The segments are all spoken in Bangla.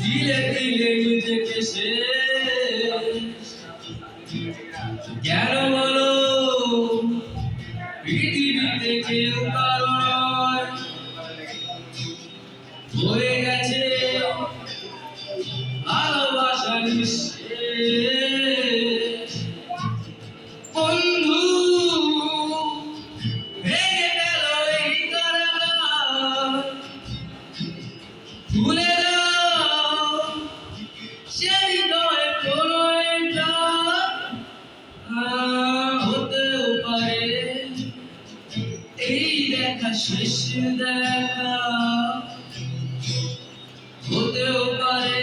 দিলে দিলে নিজেকে শেষ। কেন বলো দেখা, শেষ দেখা। হতেও পারে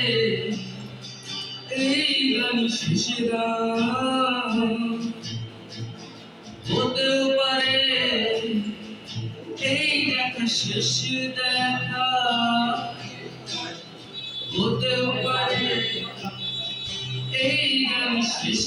এই গান শেষ হতেও পারে এই দেখা, শেষ দেখা। হতেও পারে এই গান শেষ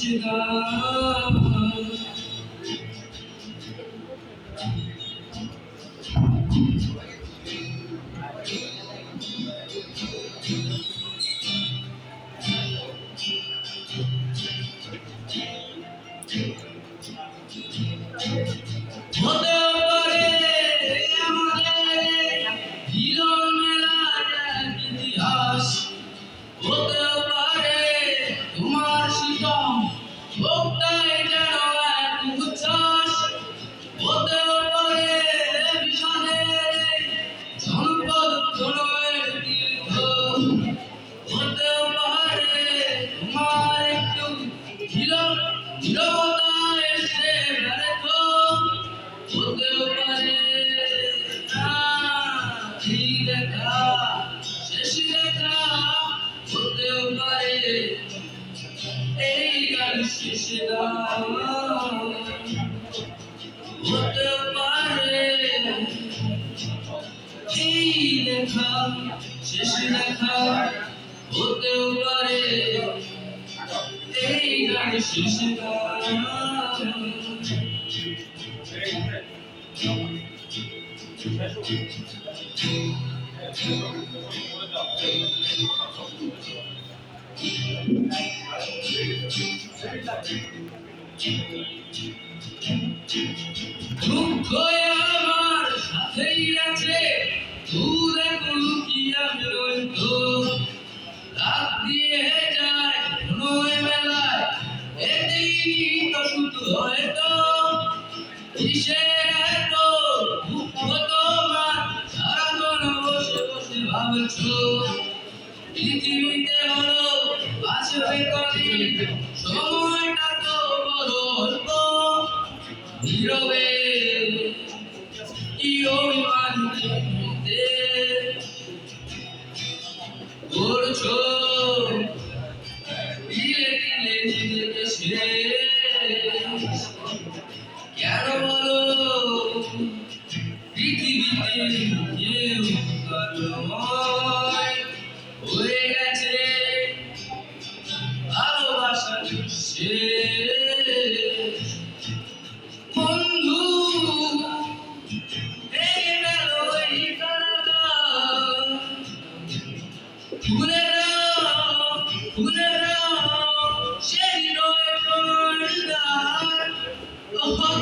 এই গান শেষ হতে পারে এই দেখা শেষ দেখা হতেও পারে এই গান শেষ গান দুঃখ আমার সাথেই আছে। দেখো লুকিয়ে রাত দিয়ে যায় নয় বেলায়। এতেই তো শুধু হয়তো। কিসে এত দুঃখ তোমার? সারাক্ষণ বসে বসে ভাবছ। পৃথিবীতে হলো বাঁচবে কদিন?